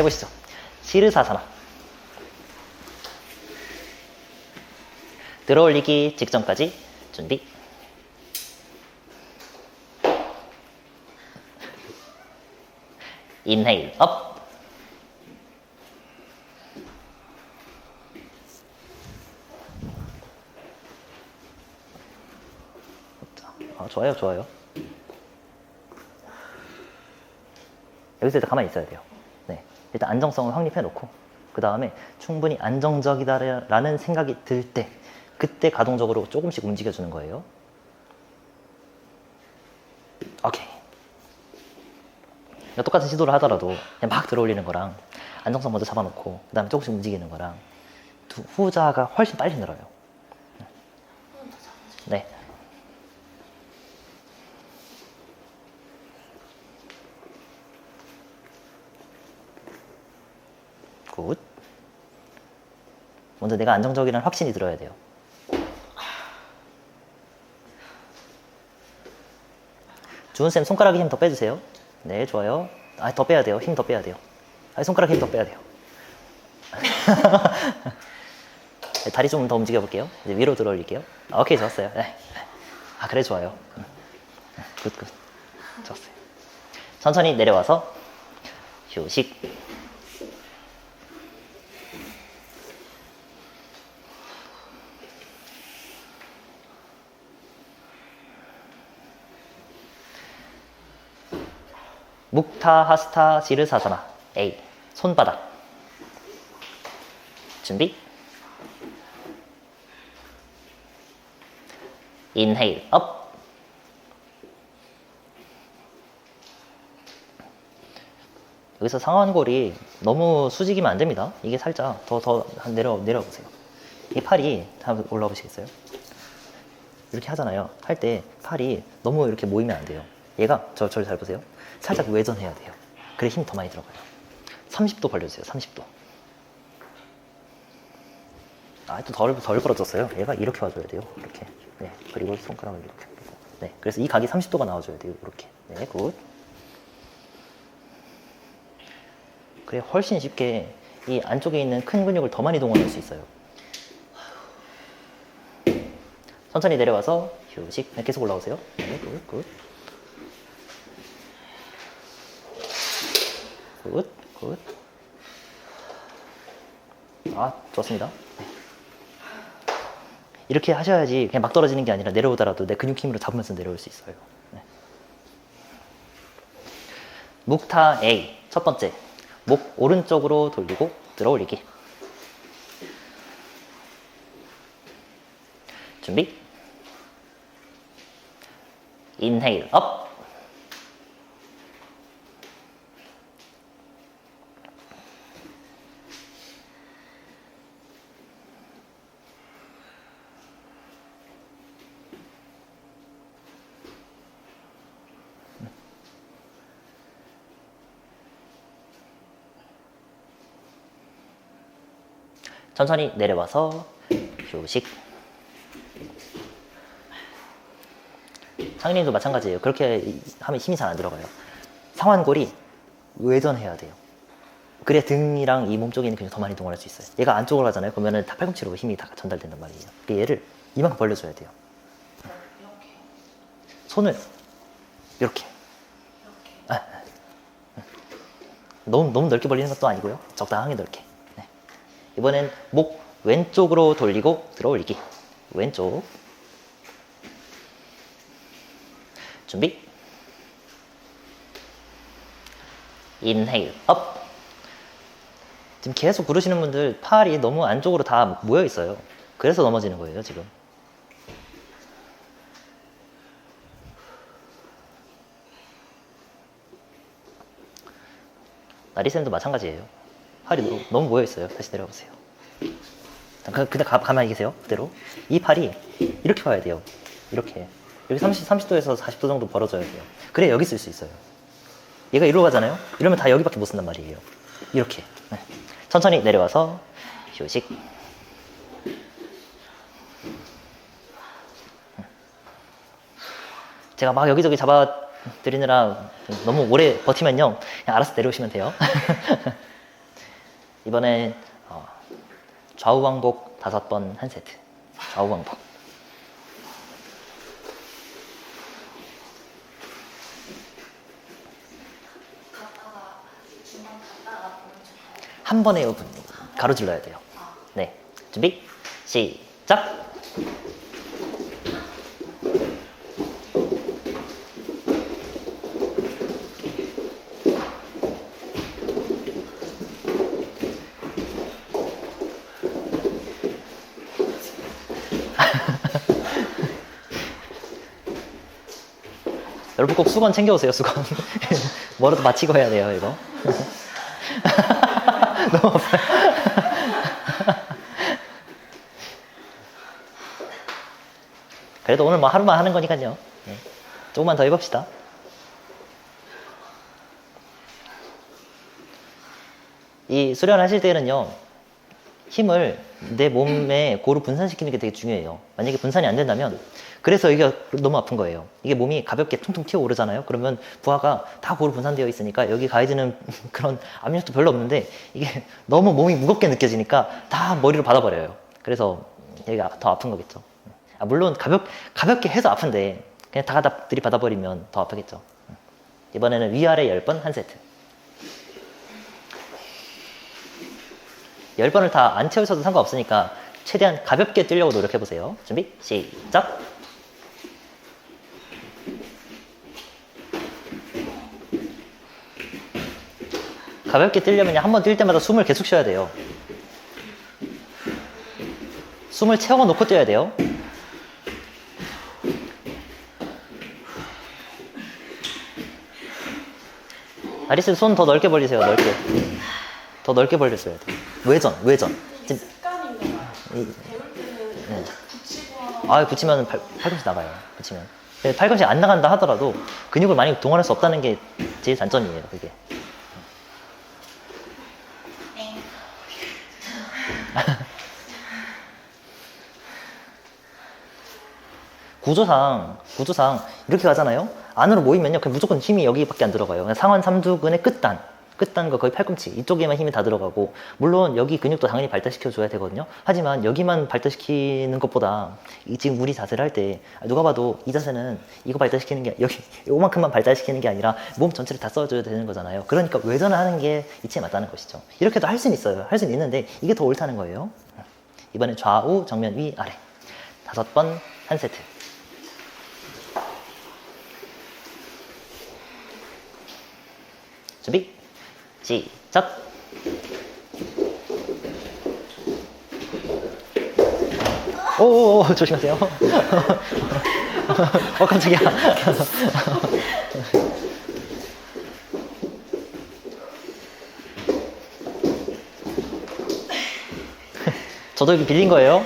해보시죠. 시르사사나. 들어올리기 직전까지 준비. 인헤일 업. 아, 좋아요, 좋아요. 여기서 일단 가만히 있어야 돼요. 네. 일단 안정성을 확립해 놓고, 그 다음에 충분히 안정적이다라는 생각이 들 때, 그때 가동적으로 조금씩 움직여 주는 거예요. 오케이. 그러니까 똑같은 시도를 하더라도 그냥 막 들어올리는 거랑 안정성 먼저 잡아놓고, 그 다음에 조금씩 움직이는 거랑 두- 후자가 훨씬 빨리 늘어요. 네. 굿. 먼저 내가 안정적이라는 확신이 들어야 돼요. 주은쌤 손가락에 힘 더 빼주세요. 네, 좋아요. 아, 더 빼야 돼요. 힘 더 빼야 돼요. 아, 손가락에 힘 더 빼야 돼요. 네, 다리 좀 더 움직여 볼게요. 이제 위로 들어 올릴게요. 아, 오케이, 좋았어요. 네. 아, 그래, 좋아요. 음. 굿, 굿. 좋았어요. 천천히 내려와서 휴식. 묵타 하스타 지르사사나 A 손바닥 준비 인헤일 업 여기서 상완골이 너무 수직이면 안 됩니다 이게 살짝 더 더 내려 내려 보세요 이 팔이 한번 올라와 보시겠어요? 이렇게 하잖아요. 할 때 팔이 너무 이렇게 모이면 안 돼요. 얘가 저 저를 잘 보세요. 살짝 외전해야 돼요. 그래 힘이 더 많이 들어가요. 30도 벌려주세요. 30도. 아, 또 덜, 덜 벌어졌어요. 얘가 이렇게 와줘야 돼요. 이렇게. 네. 그리고 손가락을 이렇게. 네. 그래서 이 각이 30도가 나와줘야 돼요. 이렇게. 네. 굿. 그래, 훨씬 쉽게 이 안쪽에 있는 큰 근육을 더 많이 동원할 수 있어요. 천천히 내려와서 휴식. 네, 계속 올라오세요. 네, 굿, 굿. 굿, 굿. 아, 좋습니다. 네. 이렇게 하셔야지 그냥 막 떨어지는 게 아니라 내려오더라도 내 근육 힘으로 잡으면서 내려올 수 있어요. 네. 묵타 A 첫 번째 목 오른쪽으로 돌리고 들어 올리기 준비 인헤일 업 천천히 내려와서 휴식. 상인님도 마찬가지예요. 그렇게 하면 힘이 잘 안 들어가요. 상완골이 외전해야 돼요. 그래야 등이랑 이 몸 쪽에 있는 근육 더 많이 동원할 수 있어요. 얘가 안쪽으로 가잖아요. 그러면은 다 팔꿈치로 힘이 다 전달된단 말이에요. 그러니까 얘를 이만큼 벌려줘야 돼요. 손을 이렇게. 아, 아. 너무 너무 넓게 벌리는 것도 아니고요. 적당하게 넓게. 네. 이번엔 목 왼쪽으로 돌리고 들어 올리기. 왼쪽. 준비. 인헤일 업. 지금 계속 구르시는 분들 팔이 너무 안쪽으로 다 모여 있어요. 그래서 넘어지는 거예요, 지금. 나리쌤도 마찬가지예요. 팔이 너무, 너무 모여 있어요. 다시 내려보세요. 그, 그냥 가, 가만히 계세요. 그대로. 이 팔이 이렇게 와야 돼요. 이렇게. 여기 30, 30도에서 40도 정도 벌어져야 돼요. 그래 여기 쓸 수 있어요. 얘가 이리로 가잖아요. 이러면 다 여기밖에 못 쓴단 말이에요. 이렇게. 네. 천천히 내려와서 휴식. 제가 막 여기저기 잡아 드리느라 너무 오래 버티면요. 그냥 알아서 내려오시면 돼요. 이번엔 어, 좌우 왕복 다섯 번 한 세트. 좌우 왕복. 한 번에 오분 가로질러야 돼요. 네, 준비 시작. 여러분 꼭 수건 챙겨오세요 수건. 뭐라도 마치고 해야 돼요 이거. 너무 아파요 그래도 오늘 뭐 하루만 하는 거니까요. 네. 조금만 더 해봅시다. 이 수련하실 때는요 힘을 내 몸에 고루 분산시키는 게 되게 중요해요. 만약에 분산이 안 된다면 그래서 이게 너무 아픈 거예요. 이게 몸이 가볍게 퉁퉁 튀어 오르잖아요. 그러면 부하가 다 고루 분산되어 있으니까 여기 가해지는 그런 압력도 별로 없는데 이게 너무 몸이 무겁게 느껴지니까 다 머리로 받아버려요. 그래서 여기가 더 아픈 거겠죠. 아, 물론 가볍, 가볍게 해도 아픈데 그냥 다 갖다 들이받아버리면 더 아프겠죠. 이번에는 위아래 10번 한 세트. 10번을 다 안 채우셔도 상관없으니까 최대한 가볍게 뛰려고 노력해보세요. 준비, 시작! 가볍게 뛰려면 한 번 뛸 때마다 숨을 계속 쉬어야 돼요. 숨을 채워놓고 뛰어야 돼요. 아리스 손 더 넓게 벌리세요, 넓게. 더 넓게 벌렸어야 돼. 외전, 외전. 이게 습관인가 봐요. 이- 배울 때는 네. 붙이고 아, 붙이면 팔, 팔꿈치 나가요. 붙이면. 근데 팔꿈치 안 나간다 하더라도 근육을 많이 동원할 수 없다는 게 제일 단점이에요, 그게. 땡. 구조상, 구조상 이렇게 가잖아요? 안으로 모이면요, 그냥 무조건 힘이 여기밖에 안 들어가요. 그냥 상완 삼두근의 끝단. 끝단과 거의 팔꿈치. 이쪽에만 힘이 다 들어가고, 물론 여기 근육도 당연히 발달시켜 줘야 되거든요. 하지만 여기만 발달시키는 것보다, 이 지금 우리 자세를 할 때, 누가 봐도 이 자세는 이거 발달시키는 게, 여기, 요만큼만 발달시키는 게 아니라 몸 전체를 다 써줘야 되는 거잖아요. 그러니까 외전을 하는 게 이치에 맞다는 것이죠. 이렇게도 할 수는 있어요. 할 수는 있는데, 이게 더 옳다는 거예요. 이번엔 좌우, 정면, 위, 아래. 다섯 번, 한 세트. 준비 시작. 오오오 조심하세요. 어 깜짝이야. 저도 빌린 거예요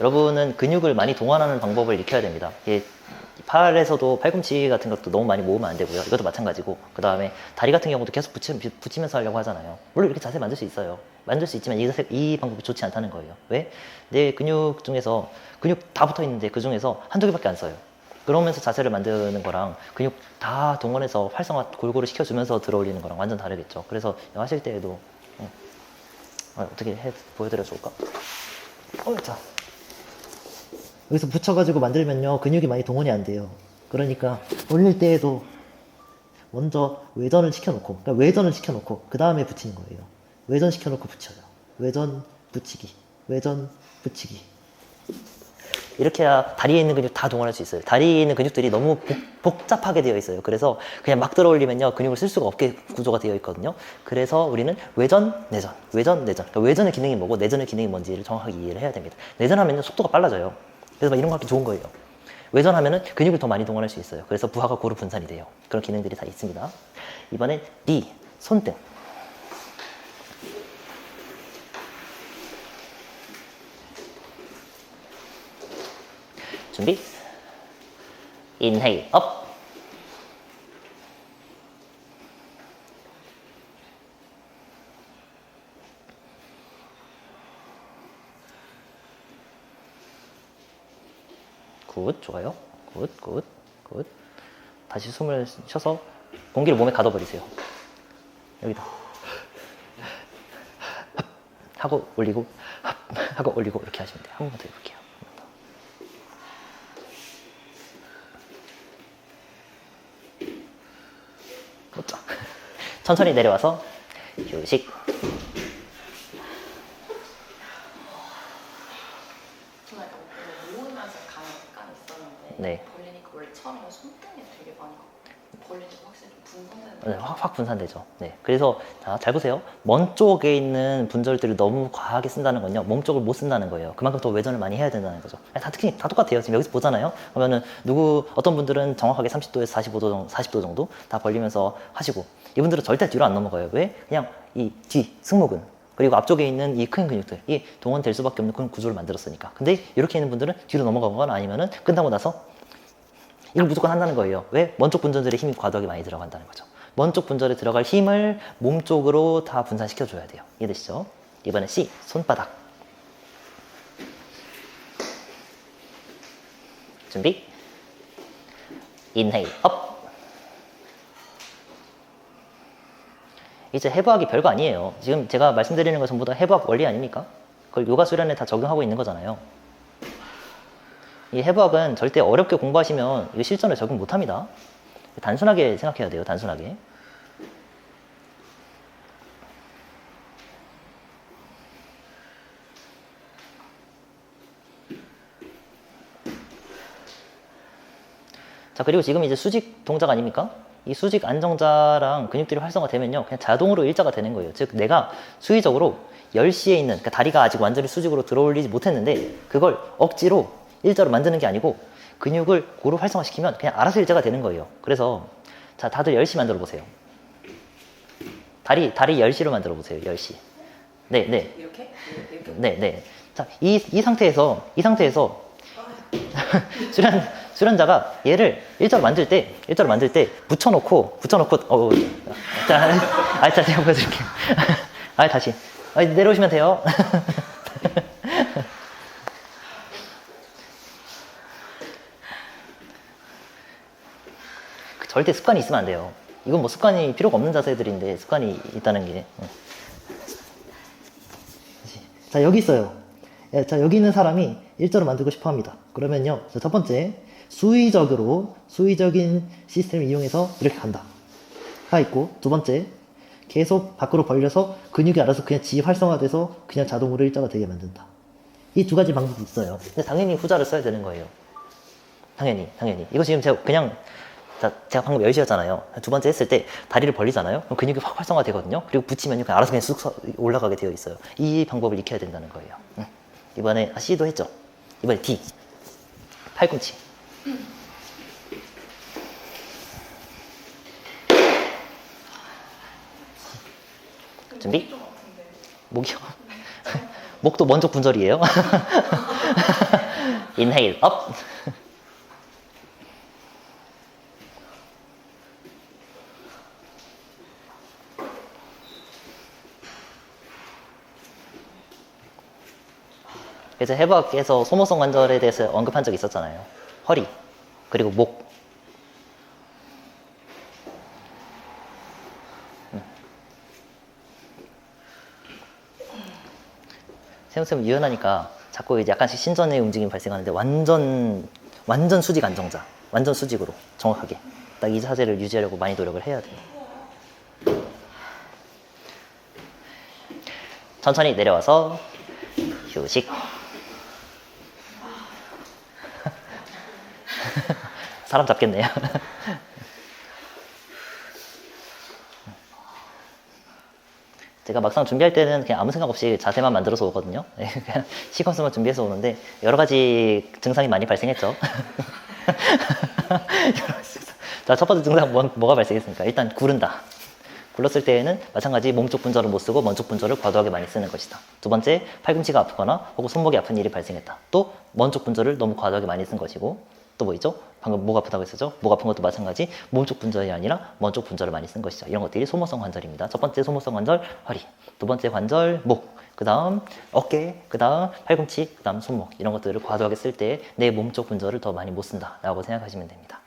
여러분은 근육을 많이 동원하는 방법을 익혀야 됩니다. 이게 팔에서도 팔꿈치 같은 것도 너무 많이 모으면 안 되고요. 이것도 마찬가지고 그 다음에 다리 같은 경우도 계속 붙이, 붙이 면서 하려고 하잖아요. 물론 이렇게 자세 만들 수 있어요. 만들 수 있지만 이, 자세, 이 방법이 좋지 않다는 거예요. 왜? 내 근육 중에서 근육 다 붙어 있는데 그 중에서 한두 개밖에 안 써요. 그러면서 자세를 만드는 거랑 근육 다 동원해서 활성화 골고루 시켜주면서 들어올리는 거랑 완전 다르겠죠. 그래서 하실 때에도 어, 어, 어떻게 해 보여드려 좋을까? 어, 자. 여기서 붙여가지고 만들면요 근육이 많이 동원이 안 돼요. 그러니까 올릴 때에도 먼저 외전을 시켜놓고 그러니까 외전을 시켜놓고 그 다음에 붙이는 거예요. 외전 시켜놓고 붙여요. 외전 붙이기 외전 붙이기. 이렇게 해야 다리에 있는 근육 다 동원할 수 있어요. 다리에 있는 근육들이 너무 복, 잡하게 되어 있어요. 그래서 그냥 막 들어올리면요 근육을 쓸 수가 없게 구조가 되어 있거든요. 그래서 우리는 외전 내전 외전 내전. 그러니까 외전의 기능이 뭐고 내전의 기능이 뭔지를 정확하게 이해를 해야 됩니다. 내전하면 속도가 빨라져요 그래서 이런 거 하기 좋은 거예요. 외전하면은 근육을 더 많이 동원할 수 있어요. 그래서 부하가 고루 분산이 돼요. 그런 기능들이 다 있습니다. 이번엔 D, 손등. 준비. 인헤이 업. 굿, 좋아요. 굿, 굿, 굿. 다시 숨을 쉬어서 공기를 몸에 가둬버리세요. 여기다. 하고 올리고 하고 올리고 이렇게 하시면 돼요. 한 번만 더 해볼게요. 한번 더. 못자. 천천히 내려와서 휴식. 약 간 모으면서 가는 습관이 있었는데 네. 벌리니까 원래 처음에는 손등에 되게 많이 갔고 벌리니까 확실히 좀 분산되는 네, 확, 확 분산되죠. 네. 그래서 자, 잘 보세요. 먼 쪽에 있는 분절들을 너무 과하게 쓴다는 건요. 몸 쪽을 못 쓴다는 거예요. 그만큼 더 외전을 많이 해야 된다는 거죠. 아니, 다 특히 다 똑같아요. 지금 여기서 보잖아요. 그러면은 누구 어떤 분들은 정확하게 30도에서 45도 정도, 40도 정도 다 벌리면서 하시고 이분들은 절대 뒤로 안 넘어가요. 왜? 그냥 이 뒤 승모근 그리고 앞쪽에 있는 이 큰 근육들 이 동원될 수밖에 없는 그런 구조를 만들었으니까. 근데 이렇게 있는 분들은 뒤로 넘어가거나 아니면은 끝나고 나서 이걸 무조건 한다는 거예요. 왜? 먼쪽 분절들의 힘이 과도하게 많이 들어간다는 거죠. 먼쪽 분절에 들어갈 힘을 몸 쪽으로 다 분산시켜 줘야 돼요. 이해되시죠? 이번엔 C 손바닥. 준비. 인헤일 업. 이제 해부학이 별거 아니에요. 지금 제가 말씀드리는 것 전부 다 해부학 원리 아닙니까? 그걸 요가 수련에 다 적용하고 있는 거잖아요. 이 해부학은 절대 어렵게 공부하시면 이거 실전에 적용 못 합니다. 단순하게 생각해야 돼요, 단순하게. 자, 그리고 지금 이제 수직 동작 아닙니까? 이 수직 안정자랑 근육들이 활성화되면요, 그냥 자동으로 일자가 되는 거예요. 즉, 내가 수의적으로 10시에 있는, 그러니까 다리가 아직 완전히 수직으로 들어올리지 못했는데, 그걸 억지로 일자로 만드는 게 아니고, 근육을 고루 활성화시키면 그냥 알아서 일자가 되는 거예요. 그래서, 자, 다들 10시 만들어 보세요. 다리, 다리 10시로 만들어 보세요, 10시. 네, 네. 이렇게? 이렇게? 네, 네. 자, 이, 이 상태에서, 이 상태에서, 수련, 수련자가 얘를 일자로 만들 때, 일자로 만들 때, 붙여놓고, 붙여놓고, 어, 자, 아, 자, 제가 보여드릴게요. 아, 다시. 아, 내려오시면 돼요. 그 절대 습관이 있으면 안 돼요. 이건 뭐 습관이 필요가 없는 자세들인데, 습관이 있다는 게. 응. 자 여기 있어요. 예, 자 여기 있는 사람이 일자로 만들고 싶어 합니다. 그러면요. 자, 첫 번째 수의적으로 수의적인 시스템을 이용해서 이렇게 간다. 가 있고 두 번째 계속 밖으로 벌려서 근육이 알아서 그냥 지 활성화돼서 그냥 자동으로 일자가 되게 만든다. 이 두 가지 방법이 있어요. 근데 당연히 후자를 써야 되는 거예요. 당연히, 당연히. 이거 지금 제가 그냥, 자, 제가 방금 10시 였잖아요. 두 번째 했을 때 다리를 벌리잖아요. 그럼 근육이 확 활성화 되거든요. 그리고 붙이면 그냥 알아서 그냥 쑥 서- 올라가게 되어 있어요. 이 방법을 익혀야 된다는 거예요. 응. 이번에, 아, C도 했죠. 이번에 D. 팔꿈치. 준비? 목이요. 목도 먼저 분절이에요. 인헤일 업. 그래서 해부학에서 소모성 관절에 대해서 언급한 적 있었잖아요. 허리 그리고 목. 세우세우 유연하니까 자꾸 이제 약간씩 신전의 움직임이 발생하는데 완전 완전 수직 안정자, 완전 수직으로 정확하게 딱 이 자세를 유지하려고 많이 노력을 해야 돼요. 천천히 내려와서 휴식. 사람 잡겠네요. 제가 막상 준비할 때는 그냥 아무 생각 없이 자세만 만들어서 오거든요. 네, 그냥 시퀀스만 준비해서 오는데 여러 가지 증상이 많이 발생했죠. 자, 첫 번째 증상 뭐, 뭐가 발생했습니까? 일단 구른다. 굴렀을 때에는 마찬가지 몸쪽 분절을 못 쓰고 먼쪽 분절을 과도하게 많이 쓰는 것이다. 두 번째, 팔꿈치가 아프거나 혹은 손목이 아픈 일이 발생했다. 또 먼쪽 분절을 너무 과도하게 많이 쓴 것이고 또 뭐 있죠? 방금 목 아프다고 했었죠? 목 아픈 것도 마찬가지 몸쪽 분절이 아니라 먼쪽 분절을 많이 쓴 것이죠. 이런 것들이 소모성 관절입니다. 첫 번째 소모성 관절 허리, 두 번째 관절 목, 그 다음 어깨, 그 다음 팔꿈치, 그 다음 손목 이런 것들을 과도하게 쓸 때 내 몸쪽 분절을 더 많이 못 쓴다라고 생각하시면 됩니다.